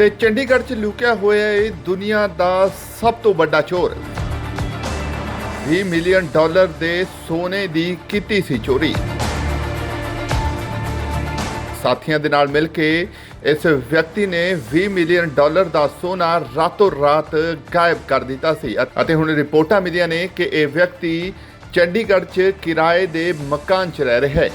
ਤੇ ਚੰਡੀਗੜ੍ਹ 'ਚ ਲੁਕਿਆ ਹੋਇਆ ਇਹ ਦੁਨੀਆ ਦਾ ਸਭ ਤੋਂ ਵੱਡਾ ਚੋਰ। 20 ਮਿਲੀਅਨ ਡਾਲਰ ਦੇ ਸੋਨੇ ਦੀ ਕੀਤੀ ਸੀ ਚੋਰੀ। ਸਾਥੀਆਂ ਦੇ ਨਾਲ ਮਿਲ ਕੇ ਇਸ ਵਿਅਕਤੀ ਨੇ 20 ਮਿਲੀਅਨ ਡਾਲਰ ਦਾ ਸੋਨਾ ਰਾਤੋਂ ਰਾਤ ਗਾਇਬ ਕਰ ਦਿੱਤਾ ਸੀ। ਅਤੇ ਹੁਣ ਰਿਪੋਰਟਾਂ ਮਿਲੀਆਂ ਨੇ ਕਿ ਇਹ ਵਿਅਕਤੀ ਚੰਡੀਗੜ੍ਹ 'ਚ ਕਿਰਾਏ ਦੇ ਮਕਾਨ 'ਚ ਰਹਿ ਰਿਹਾ ਹੈ।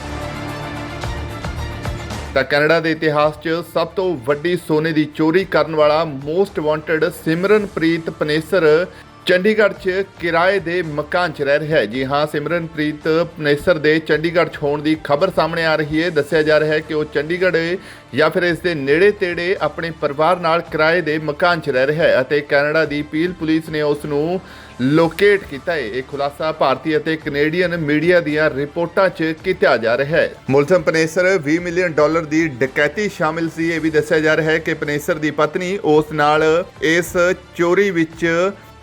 ਤਾਂ ਕੈਨੇਡਾ ਦੇ ਇਤਿਹਾਸ 'ਚ ਸਭ ਤੋਂ ਵੱਡੀ ਸੋਨੇ ਦੀ ਚੋਰੀ ਕਰਨ ਵਾਲਾ ਮੋਸਟ ਵਾਂਟਡ ਸਿਮਰਨਪ੍ਰੀਤ ਪਨੇਸਰ ਚੰਡੀਗੜ੍ਹ 'ਚ ਕਿਰਾਏ ਦੇ ਮਕਾਨ 'ਚ ਰਹਿ ਰਿਹਾ ਹੈ। ਜੀ ਹਾਂ, ਸਿਮਰਨਪ੍ਰੀਤ ਪਨੇਸਰ ਦੇ ਚੰਡੀਗੜ੍ਹ 'ਚ ਹੋਣ ਦੀ ਖਬਰ ਸਾਹਮਣੇ ਆ ਰਹੀ ਹੈ। ਦੱਸਿਆ ਜਾ ਰਿਹਾ ਹੈ ਕਿ ਉਹ ਚੰਡੀਗੜ੍ਹ ਜਾਂ ਫਿਰ ਇਸ ਦੇ ਨੇੜੇ ਤੇੜੇ ਆਪਣੇ ਪਰਿਵਾਰ ਨਾਲ ਕਿਰਾਏ ਦੇ ਮਕਾਨ 'ਚ ਰਹਿ ਰਿਹਾ ਹੈ ਅਤੇ ਕੈਨੇਡਾ ਦੀ ਪੀਲ ਪੁਲਿਸ ਨੇ ਉਸ ਨੂੰ ਲੋਕੇਟ ਕੀਤਾ ਹੈ। ਇਹ ਖੁਲਾਸਾ ਭਾਰਤੀ ਅਤੇ ਕੈਨੇਡੀਅਨ ਮੀਡੀਆ ਦੀਆਂ ਰਿਪੋਰਟਾਂ 'ਚ ਕੀਤਾ ਜਾ ਰਿਹਾ ਹੈ। ਮੁਲਜ਼ਮ ਪਨੇਸਰ 20 ਮਿਲੀਅਨ ਡਾਲਰ ਦੀ ਡਕੈਤੀ ਸ਼ਾਮਿਲ ਸੀ। ਇਹ ਵੀ ਦੱਸਿਆ ਜਾ ਰਿਹਾ ਹੈ ਕਿ ਪਨੇਸਰ ਦੀ ਪਤਨੀ ਉਸ ਨਾਲ ਇਸ ਚੋਰੀ ਵਿੱਚ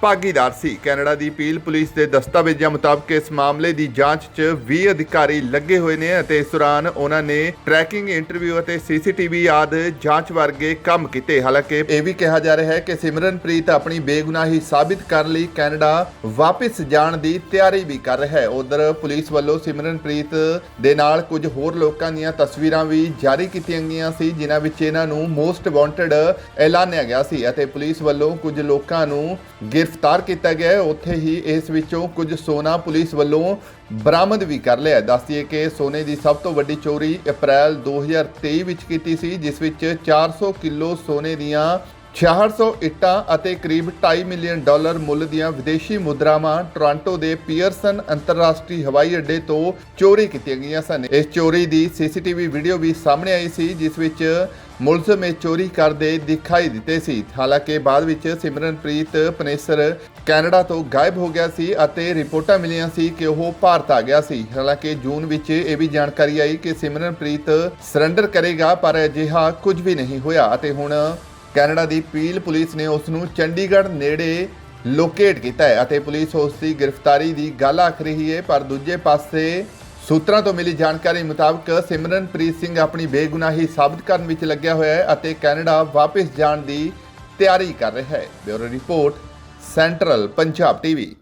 ਭਾਗੀਦਾਰ ਸੀ। ਕੈਨੇਡਾ ਦੀ ਪੀਲ ਪੁਲਿਸ ਦੇ ਦਸਤਾਵੇਜ਼ਾਂ ਮੁਤਾਬਕ ਇਸ ਮਾਮਲੇ ਦੀ ਜਾਂਚ 'ਚ 20 ਅਧਿਕਾਰੀ ਲੱਗੇ ਹੋਏ ਨੇ ਅਤੇ ਇਸ ਦੌਰਾਨ ਉਹਨਾਂ ਨੇ ਟਰੈਕਿੰਗ ਇੰਟਰਵਿਊ ਅਤੇ ਸੀਸੀਟੀਵੀ ਆਦ ਜਾਂਚ ਵਰਗੇ ਕੰਮ ਕੀਤੇ। ਹਾਲਾਂਕਿ ਇਹ ਵੀ ਕਿਹਾ ਜਾ ਰਿਹਾ ਹੈ ਕਿ ਸਿਮਰਨਪ੍ਰੀਤ ਆਪਣੀ ਬੇਗੁਨਾਹੀ ਸਾਬਿਤ ਕਰਨ ਲਈ ਕੈਨੇਡਾ ਵਾਪਸ ਜਾਣ ਦੀ ਤਿਆਰੀ ਵੀ ਕਰ ਰਿਹਾ ਹੈ। ਉਧਰ ਪੁਲਿਸ ਵੱਲੋਂ ਸਿਮਰਨਪ੍ਰੀਤ ਦੇ ਨਾਲ ਕੁਝ ਹੋਰ ਲੋਕਾਂ ਦੀਆਂ ਤਸਵੀਰਾਂ ਵੀ ਜਾਰੀ ਕੀਤੀਆਂ ਗਈਆਂ ਸੀ, ਜਿਨ੍ਹਾਂ ਵਿੱਚ ਇਹਨਾਂ ਨੂੰ ਮੋਸਟ ਵਾਂਟਡ ਐਲਾਨਿਆ ਗਿਆ ਸੀ ਅਤੇ ਪੁਲਿਸ ਵੱਲੋਂ ਕੁਝ ਲੋਕਾਂ ਨੂੰ ਗ੍ਰਿਫਤਾਰ ਗ੍ਰਿਫ਼ਤਾਰ ਕੀਤਾ ਗਿਆ ਹੈ ਉੱਥੇ ਹੀ ਇਸ ਵਿੱਚੋਂ ਕੁਝ ਸੋਨਾ ਪੁਲਿਸ ਵੱਲੋਂ ਬਰਾਮਦ ਵੀ ਕਰ ਲਿਆ ਹੈ। ਕਿ ਸੋਨੇ ਦੀ ਸਭ ਤੋਂ ਵੱਡੀ ਚੋਰੀ ਅਪ੍ਰੈਲ 2023 ਵਿੱਚ ਕੀਤੀ ਸੀ, ਜਿਸ ਵਿੱਚ 400 ਕਿਲੋ ਸੋਨੇ ਦੀਆਂ 6600 ਇੱਟਾਂ ਅਤੇ ਕਰੀਬ 2.5 ਮਿਲੀਅਨ ਡਾਲਰ ਮੁੱਲ ਦੀਆਂ ਵਿਦੇਸ਼ੀ ਮੁਦਰਾਵਾਂ ਟੋਰਾਂਟੋ ਦੇ ਪੀਅਰਸਨ ਅੰਤਰਰਾਸ਼ਟਰੀ ਹਵਾਈ ਅੱਡੇ ਤੋਂ ਚੋਰੀ ਕੀਤੀਆਂ ਗਈਆਂ ਸਨ। ਇਸ ਚੋਰੀ ਦੀ ਸੀਸੀਟੀਵੀ ਵੀਡੀਓ ਵੀ ਸਾਹਮਣੇ ਆਈ ਸੀ, ਜਿਸ ਵਿੱਚ ਮੁਲਜ਼ਮ ਇਹ ਚੋਰੀ ਕਰਦੇ ਦਿਖਾਈ ਦਿੱਤੇ ਸੀ। ਹਾਲਾਂਕਿ ਬਾਅਦ ਵਿੱਚ ਸਿਮਰਨਪ੍ਰੀਤ ਪਨੇਸਰ ਕੈਨੇਡਾ ਤੋਂ ਗਾਇਬ ਹੋ ਗਿਆ ਸੀ ਅਤੇ ਰਿਪੋਰਟਾਂ ਮਿਲੀਆਂ ਸੀ ਕਿ ਉਹ ਭਾਰਤ ਆ ਗਿਆ ਸੀ। ਹਾਲਾਂਕਿ ਜੂਨ ਵਿੱਚ ਇਹ ਵੀ ਜਾਣਕਾਰੀ ਆਈ ਕਿ ਸਿਮਰਨਪ੍ਰੀਤ ਸਰੈਂਡਰ ਕਰੇਗਾ, ਪਰ ਅਜਿਹਾ ਕੁਝ ਵੀ ਨਹੀਂ ਹੋਇਆ ਅਤੇ ਹੁਣ ਕੈਨੇਡਾ ਦੀ ਪੀਲ ਪੁਲਿਸ ਨੇ ਉਸ ਨੂੰ ਚੰਡੀਗੜ੍ਹ ਨੇੜੇ ਲੋਕੇਟ ਕੀਤਾ ਹੈ ਅਤੇ ਪੁਲਿਸ ਉਸ ਦੀ ਗ੍ਰਿਫਤਾਰੀ ਦੀ ਗੱਲ ਆਖ ਰਹੀ ਹੈ, ਪਰ ਦੂਜੇ ਪਾਸੇ ਸੂਤਰਾਂ ਤੋਂ ਮਿਲੀ ਜਾਣਕਾਰੀ ਮੁਤਾਬਕ ਸਿਮਰਨਪ੍ਰੀਤ ਸਿੰਘ ਆਪਣੀ ਬੇਗੁਨਾਹੀ ਸਾਬਤ ਕਰਨ ਵਿੱਚ ਲੱਗਿਆ ਹੋਇਆ ਹੈ ਅਤੇ ਕੈਨੇਡਾ ਵਾਪਸ ਜਾਣ ਦੀ ਤਿਆਰੀ ਕਰ ਰਿਹਾ ਹੈ। Bureau report, central Punjab TV.